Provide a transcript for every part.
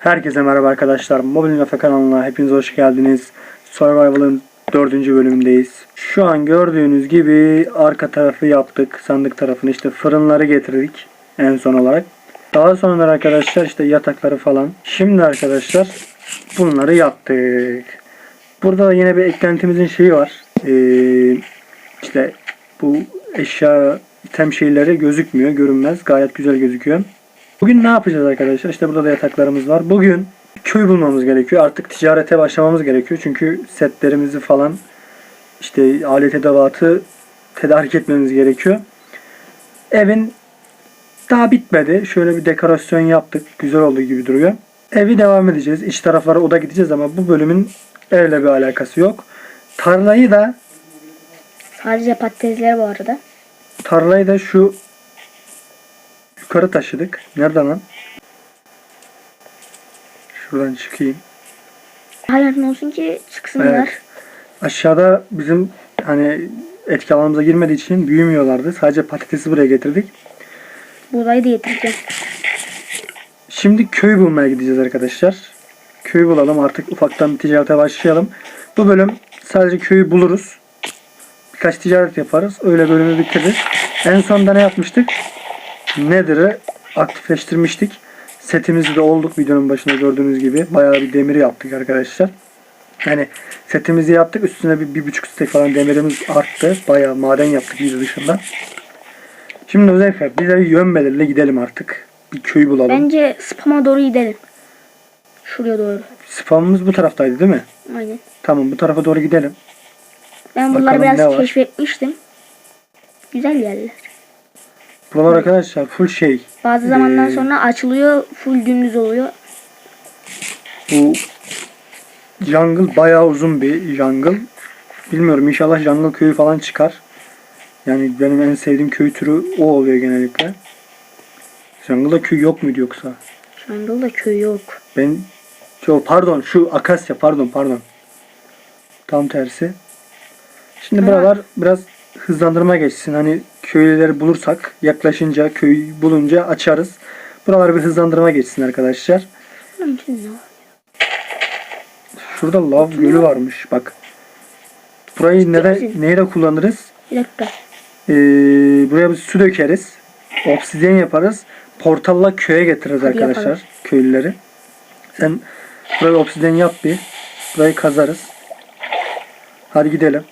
Herkese merhaba arkadaşlar. Mobil Cafe kanalına hepiniz hoş geldiniz. Survival'ın dördüncü bölümündeyiz. Şu an gördüğünüz gibi arka tarafı yaptık. Sandık tarafını işte fırınları getirdik en son olarak. Daha sonra arkadaşlar işte yatakları falan. Şimdi arkadaşlar bunları yaptık. Burada da yine bir eklentimizin şeyi var. Ee, işte bu eşya item şeyleri gözükmüyor, görünmez. Gayet güzel gözüküyor. Bugün ne yapacağız arkadaşlar? İşte burada da yataklarımız var. Bugün köy bulmamız gerekiyor. Artık ticarete başlamamız gerekiyor. Çünkü setlerimizi falan işte alet edevatı tedarik etmemiz gerekiyor. Evin daha bitmedi. Şöyle bir dekorasyon yaptık. Güzel olduğu gibi duruyor. Evi devam edeceğiz. İç taraflara oda gideceğiz ama bu bölümün evle bir alakası yok. Tarlayı da Sadece patatesler bu arada. tarlayı da şu yukarı taşıdık. Nereden lan? Şuradan çıkayım. Hayatın olsun ki çıksınlar. Evet. Aşağıda bizim hani etki alanımıza girmediği için büyümüyorlardı. Sadece patatesi buraya getirdik. Buğdayı da getireceğim. Şimdi köy bulmaya gideceğiz arkadaşlar. Köy bulalım artık ufaktan ticarete başlayalım. Bu bölüm sadece köyü buluruz. Birkaç ticaret yaparız. Öyle bölümü bitiririz. En sonunda ne yapmıştık? Nether'ı aktifleştirmiştik. Setimizi de olduk videonun başında gördüğünüz gibi. Bayağı bir demir yaptık arkadaşlar. Yani setimizi yaptık. Üstüne bir, bir buçuk stek falan demirimiz arttı. Bayağı maden yaptık yüzü dışında. Şimdi özellikle bize bir yön belirle gidelim artık. Bir köy bulalım. Bence spam'a doğru gidelim. Şuraya doğru. Spamımız bu taraftaydı değil mi? Aynen. Tamam bu tarafa doğru gidelim. Ben Bakalım bunları ne biraz keşfetmiştim. Güzel yerler. Buralar arkadaşlar full şey. Bazı zamandan Ee, sonra açılıyor. Full gündüz oluyor. Bu jungle bayağı uzun bir jungle. Bilmiyorum inşallah jungle köyü falan çıkar. Yani benim en sevdiğim köy türü o oluyor genellikle. Jungle'da köy yok muydu yoksa? Şangıl'da köy yok. Ben şu pardon şu akasya pardon pardon. Tam tersi. Şimdi Ha. buralar biraz hızlandırma geçsin. Hani köylüleri bulursak yaklaşınca köyü bulunca açarız. Buralar bir hızlandırma geçsin arkadaşlar. Şurada lav gölü varmış bak. Burayı neden neyle kullanırız? Ee, buraya bir su dökeriz. Obsidyen yaparız. Portalla köye getiririz arkadaşlar. yapalım. Köylüleri. Sen burayı obsidyen yap bir. Burayı kazarız. Hadi gidelim.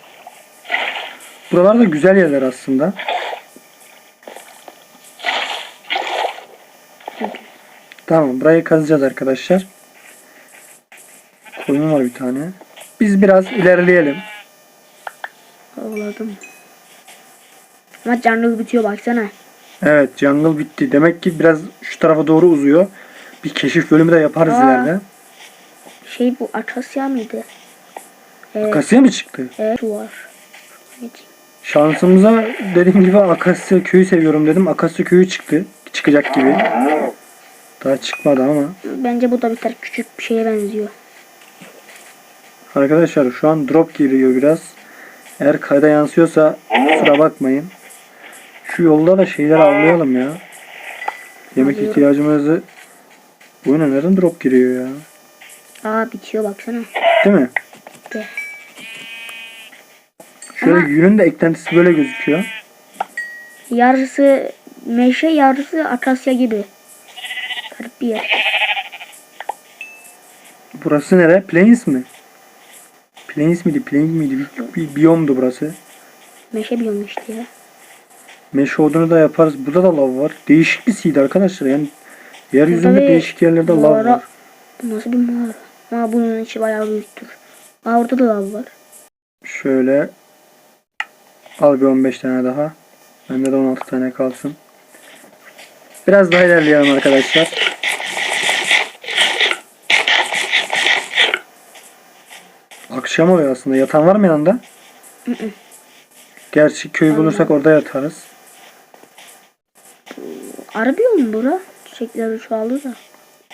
Buralar da güzel yerler aslında. Tamam burayı kazacağız arkadaşlar. Koyun var bir tane. Biz biraz ilerleyelim. Avladım. Ama jungle bitiyor baksana. Evet jungle bitti. Demek ki biraz şu tarafa doğru uzuyor. Bir keşif bölümü de yaparız Aa. ileride. Şey bu Akasya mıydı? Evet. Akasya mı çıktı? evet var. Evet. Şansımıza dediğim gibi Akasya köyü seviyorum dedim. Akasya köyü çıktı. Çıkacak gibi. Daha çıkmadı ama. Bence bu da bir tane küçük bir şeye benziyor. Arkadaşlar şu an drop giriyor biraz. Eğer kayda yansıyorsa kusura bakmayın. Şu yolda da şeyler avlayalım ya. Yemek Alıyorum. ihtiyacımızı Oyuna neden drop giriyor ya? Aa bitiyor baksana. Değil mi? Bitti. Şöyle Ama- yünün de eklentisi böyle gözüküyor. Yarısı meşe yarısı akasya gibi. Garip bir yer. Burası nere? Plains mi? Plains miydi? Plains miydi? Bir, bir biyomdu burası. Meşe biyomu işte ya. Meşe odunu da yaparız. Burada da lav var. Değişik bir seed arkadaşlar. Yani yeryüzünde bir değişik yerlerde lav var. Bu nasıl bir mağara? Ama bunun içi bayağı büyüktür. Aa orada da lav var. Şöyle al bir 15 tane daha. Bende de 16 tane kalsın. Biraz daha ilerleyelim arkadaşlar. Akşam oluyor aslında. Yatan var mı yanında? Gerçi köyü bulursak orada yatarız. Arı biyom mu bura? Çiçekler çoğaldı da.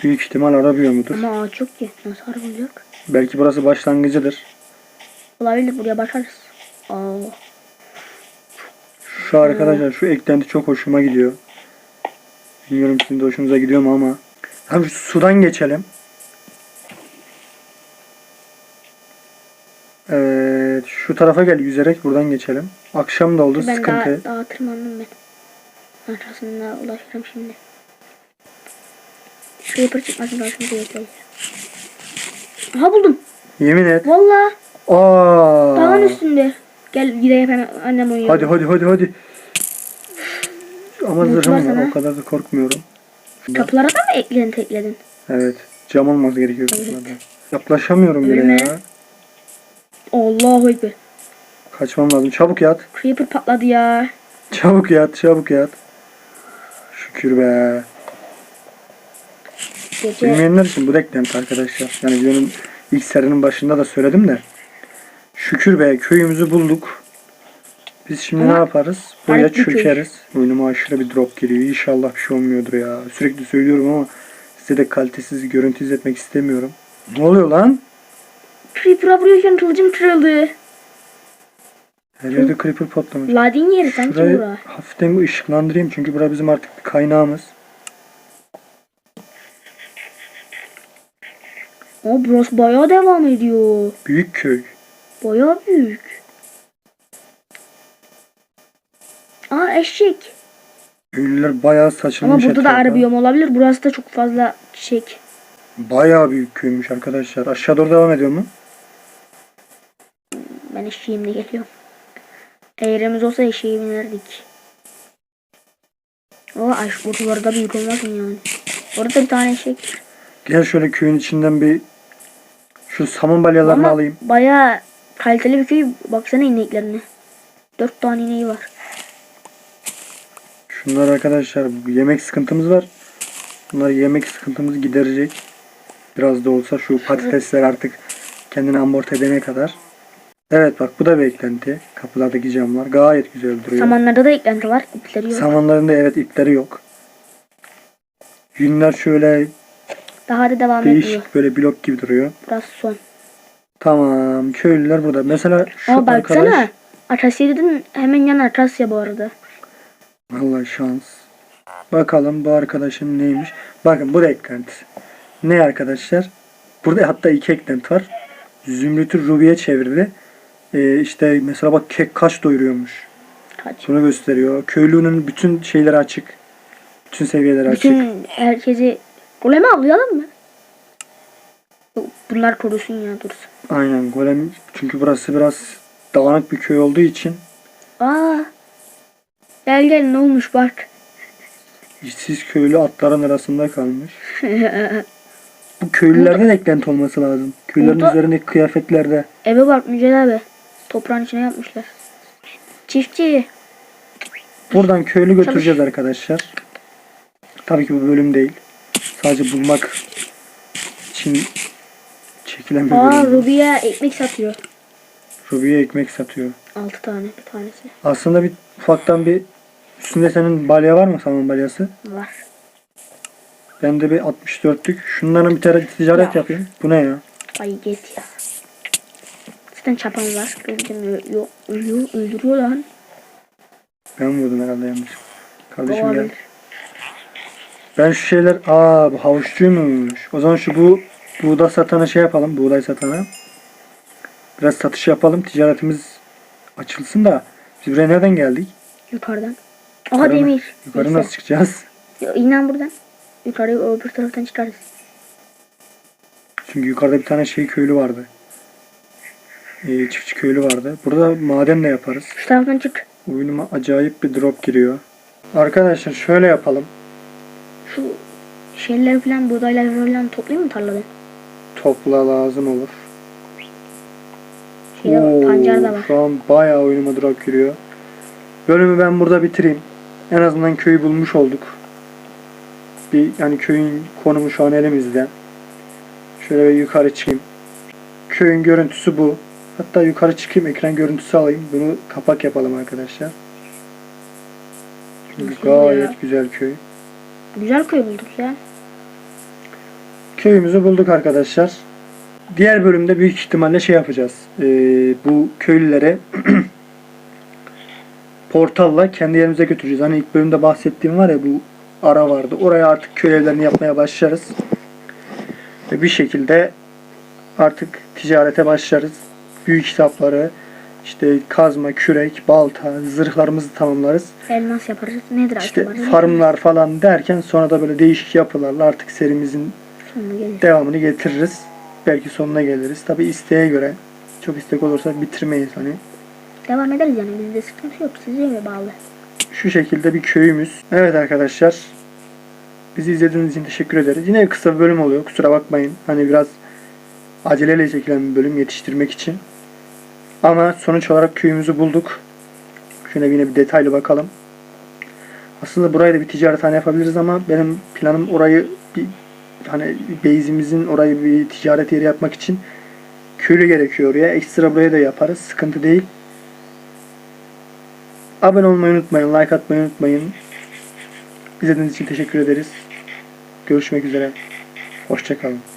Büyük ihtimal arabıyor mudur? Ama ağaç yok ki. Nasıl olacak? Belki burası başlangıcıdır. Olabilir buraya bakarız. Aa. Şu arkadaşlar şu eklenti çok hoşuma gidiyor. Bilmiyorum sizin de hoşunuza gidiyor mu ama. Tamam şu sudan geçelim. Evet şu tarafa gel yüzerek buradan geçelim. Akşam da oldu ben sıkıntı. Ben daha, daha tırmandım ben. Arkasında ulaşırım şimdi. Şu yapar çıkmaz lazım diye yapıyorum. Aha buldum. Yemin et. Valla. Aa. Dağın üstünde. Gel gidelim hemen annem uyuyor. Hadi hadi hadi hadi. Ama Umut zırhım var o kadar da korkmuyorum. Kapılara da mı ekledin tekledin? Evet. Cam olması gerekiyor Evet. Yaklaşamıyorum bile Ölme. ya. Allahu Ekber. Kaçmam lazım. Çabuk yat. Creeper patladı ya. Çabuk yat. Çabuk yat. Şükür be. Gece Bilmeyenler için bu eklenti arkadaşlar. Yani videonun ilk serinin başında da söyledim de. Şükür be köyümüzü bulduk. Biz şimdi Ama ne yaparız? Buraya çökeriz. Oyunuma aşırı bir drop geliyor. İnşallah bir şey olmuyordur ya. Sürekli söylüyorum ama size de kalitesiz görüntü izletmek istemiyorum. Ne oluyor lan? Creeper'a vuruyorken kılıcım kırıldı. Her yerde creeper patlamış. Ladin yeri sanki Şurayı bura. hafiften bir ışıklandırayım çünkü bura bizim artık bir kaynağımız. O burası bayağı devam ediyor. Büyük köy. Bayağı büyük. Aa eşek. Köylüler bayağı Ama saçılmış burada da etrafa. ara biyom olabilir. Burası da çok fazla çiçek. Bayağı büyük köymüş arkadaşlar. Aşağı doğru devam ediyor mu? Ben eşeğimle geliyorum. Eğrimiz olsa eşeği binerdik. O aş buralarda büyük olmasın yani. Orada bir tane eşek. Gel şöyle köyün içinden bir şu saman balyalarını Ama alayım. bayağı kaliteli bir köy. Baksana ineklerine. Dört tane ineği var. Şunlar arkadaşlar yemek sıkıntımız var. Bunlar yemek sıkıntımızı giderecek. Biraz da olsa şu patatesler artık kendini amorti edene kadar. Evet bak bu da bir eklenti. Kapılardaki camlar gayet güzel duruyor. Samanlarda da eklenti var. İpleri yok. Samanlarında evet ipleri yok. Yünler şöyle Daha da devam ediyor. değişik böyle blok gibi duruyor. Burası son. Tamam köylüler burada. Mesela şu Ama baksana. arkadaş Atasya dedin hemen yan Atasya bu arada. Vallahi şans. Bakalım bu arkadaşın neymiş. Bakın bu da eklentisi. Ne arkadaşlar? Burada hatta iki eklenti var. Zümrüt'ü Ruby'ye çevirdi. Ee, işte mesela bak kek kaç doyuruyormuş. Kaç. Bunu gösteriyor. Köylünün bütün şeyleri açık. Bütün seviyeleri açık. Bütün herkesi golemi avlayalım mı? Bunlar korusun ya dursun. Aynen golem. Çünkü burası biraz dağınık bir köy olduğu için Aa. Gel gel ne olmuş bak. işsiz köylü atların arasında kalmış. Bu köylülerde de eklenti olması lazım. Köylülerin Burada- üzerindeki kıyafetlerde. Eve bak Mücel abi. Toprağın içine yapmışlar. Çiftçi. Buradan köylü götüreceğiz arkadaşlar. Tabii ki bu bölüm değil. Sadece bulmak için çekilen bir Aa bölüm. Ruby'ye ekmek satıyor. Ruby'ye ekmek satıyor. 6 tane bir tanesi. Aslında bir ufaktan bir üstünde senin balya var mı saman balyası? Var. Bende bir 64'lük. Şunların bir tane ticaret Ya. yapayım. Bu ne ya? Ay git ya. Zaten çapan var. Öldüm yok. Ölüyor. Öldürüyor lan. Ben vurdum herhalde yanlış. Kardeşim gel. Olabilir. Ben şu şeyler... Aa bu havuççuymuş. O zaman şu bu buğday satana şey yapalım. Buğday satana. Biraz satış yapalım. Ticaretimiz açılsın da. Biz buraya nereden geldik? Yukarıdan. Aha Yukarı demir. Yukarı Neyse. nasıl çıkacağız? Ya, İnan buradan. Yukarı öbür taraftan çıkarız. Çünkü yukarıda bir tane şey köylü vardı. Ee, çiftçi köylü vardı. Burada maden de yaparız. Şu taraftan çık. Oyunuma acayip bir drop giriyor. Arkadaşlar şöyle yapalım. Şu şeyler falan buğdaylar falan toplayayım mı tarlada? Topla lazım olur. Pancar da var. Şu an bayağı oyunuma drop giriyor. Bölümü ben burada bitireyim. En azından köyü bulmuş olduk. Bir yani köyün konumu şu an elimizde. Şöyle bir yukarı çıkayım. Köyün görüntüsü bu. Hatta yukarı çıkayım ekran görüntüsü alayım. Bunu kapak yapalım arkadaşlar. Çünkü gayet ya? güzel köy. Güzel köy bulduk ya. Köyümüzü bulduk arkadaşlar. Diğer bölümde büyük ihtimalle şey yapacağız. Ee, bu köylülere portalla kendi yerimize götüreceğiz. Hani ilk bölümde bahsettiğim var ya bu ara vardı. Oraya artık köy evlerini yapmaya başlarız. Ve bir şekilde artık ticarete başlarız. büyük kitapları, işte kazma, kürek, balta, zırhlarımızı tamamlarız. Elmas yaparız. Nedir İşte farmlar falan derken sonra da böyle değişik yapılarla artık serimizin. Devamını getiririz. Belki sonuna geliriz. Tabi isteğe göre. Çok istek olursa bitirmeyiz hani. Devam ederiz yani bizde sıkıntı yok. Size mi bağlı? Şu şekilde bir köyümüz. Evet arkadaşlar. Bizi izlediğiniz için teşekkür ederiz. Yine kısa bir bölüm oluyor. Kusura bakmayın. Hani biraz aceleyle çekilen bir bölüm yetiştirmek için. Ama sonuç olarak köyümüzü bulduk. Şöyle yine bir detaylı bakalım. Aslında burayı da bir ticarethane yapabiliriz ama benim planım orayı bir hani base'imizin orayı bir ticaret yeri yapmak için köylü gerekiyor oraya. Ekstra buraya da yaparız. Sıkıntı değil. Abone olmayı unutmayın. Like atmayı unutmayın. İzlediğiniz için teşekkür ederiz. Görüşmek üzere. Hoşçakalın.